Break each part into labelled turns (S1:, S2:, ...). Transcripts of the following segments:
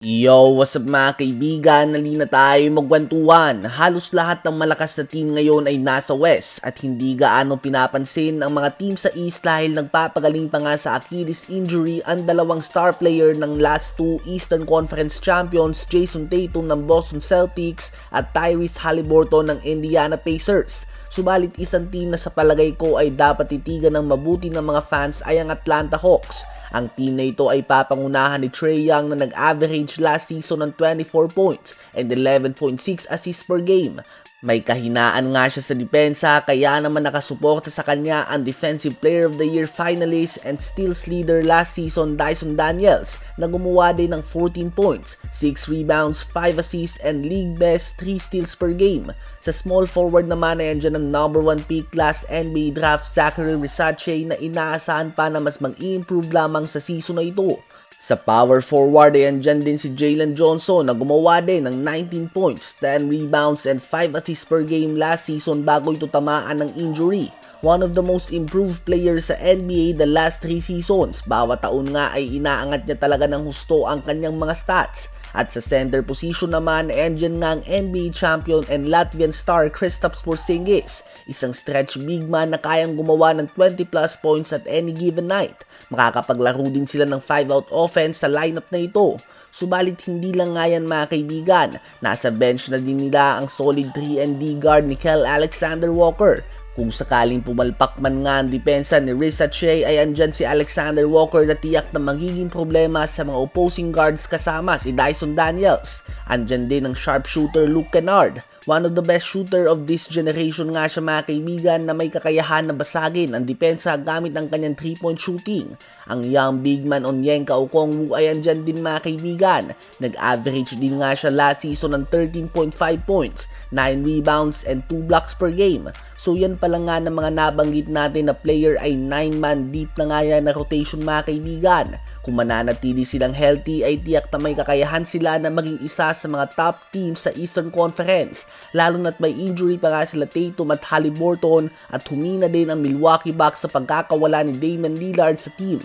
S1: Yo, what's up mga kaibigan? Nalina tayo magkwentuhan. Halos lahat ng malakas na team ngayon ay nasa West at hindi gaano pinapansin ang mga team sa East dahil nagpapagaling pa nga sa Achilles injury ang dalawang star player ng last two Eastern Conference champions Jason Tatum ng Boston Celtics at Tyrese Halliburton ng Indiana Pacers. Subalit isang team na sa palagay ko ay dapat titigan ng mabuti ng mga fans ay ang Atlanta Hawks. Ang team na ito ay papangunahan ni Trey Young na nag-average last season ng 24 points and 11.6 assists per game. May kahinaan nga siya sa depensa kaya naman nakasuporta sa kanya ang Defensive Player of the Year finalist and steals leader last season Dyson Daniels na gumawa din ng 14 points, 6 rebounds, 5 assists and league best 3 steals per game. Sa small forward naman ay andyan ang number 1 pick last NBA draft Zachary Risache na inaasahan pa na mas mag-improve lamang sa season na ito. Sa power forward ay andyan din si Jalen Johnson na gumawa din ng 19 points, 10 rebounds and 5 assists per game last season bago ito tamaan ng injury. One of the most improved players sa NBA the last 3 seasons. Bawat taon nga ay inaangat niya talaga ng husto ang kanyang mga stats. At sa center position naman, andyan nga ang NBA champion and Latvian star Kristaps Porzingis, isang stretch big man na kayang gumawa ng 20 plus points at any given night. Makakapaglaro din sila ng 5-out offense sa lineup na ito. Subalit hindi lang nga yan mga kaibigan, nasa bench na din nila ang solid 3 and D guard ni Kel Alexander Walker. Kung sakaling pumalpak man nga ang depensa ni Risa Shea ay andyan si Alexander Walker na tiyak na magiging problema sa mga opposing guards kasama si Dyson Daniels. Andyan din ang sharpshooter Luke Kennard. One of the best shooter of this generation nga siya mga kaibigan na may kakayahan na basagin ang depensa gamit ang kanyang 3-point shooting. Ang young big man Onyenka Okongwu ay andyan din mga kaibigan. Nag-average din nga siya last season ng 13.5 points, 9 rebounds and 2 blocks per game. So yan pala nga ng mga nabanggit natin na player ay 9-man deep na nga yan na rotation mga kaibigan. Kung mananatili silang healthy ay tiyak na may kakayahan sila na maging isa sa mga top teams sa Eastern Conference. Lalo na't may injury pa nga sila Tatum at Halliburton at humina din ang Milwaukee Bucks sa pagkakawala ni Damian Lillard sa team.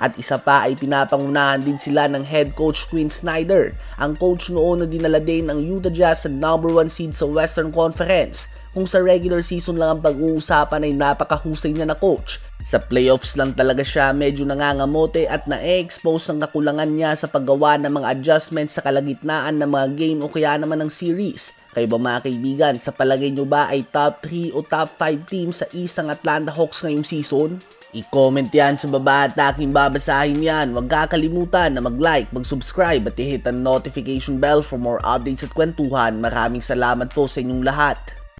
S1: At isa pa ay pinapangunahan din sila ng head coach Quinn Snyder, ang coach noon na dinala din ang Utah Jazz sa number 1 seed sa Western Conference. Kung sa regular season lang ang pag-uusapan ay napakahusay niya na coach. Sa playoffs lang talaga siya medyo nangangamote at na-expose ng kakulangan niya sa paggawa ng mga adjustments sa kalagitnaan ng mga game o kaya naman ng series. Kayo ba mga kaibigan, sa palagay nyo ba ay top 3 o top 5 team sa isang Atlanta Hawks ngayong season? I-comment yan sa baba at aking babasahin yan. Huwag kakalimutan na mag-like, mag-subscribe at i-hit ang notification bell for more updates at kwentuhan. Maraming salamat po sa inyong lahat.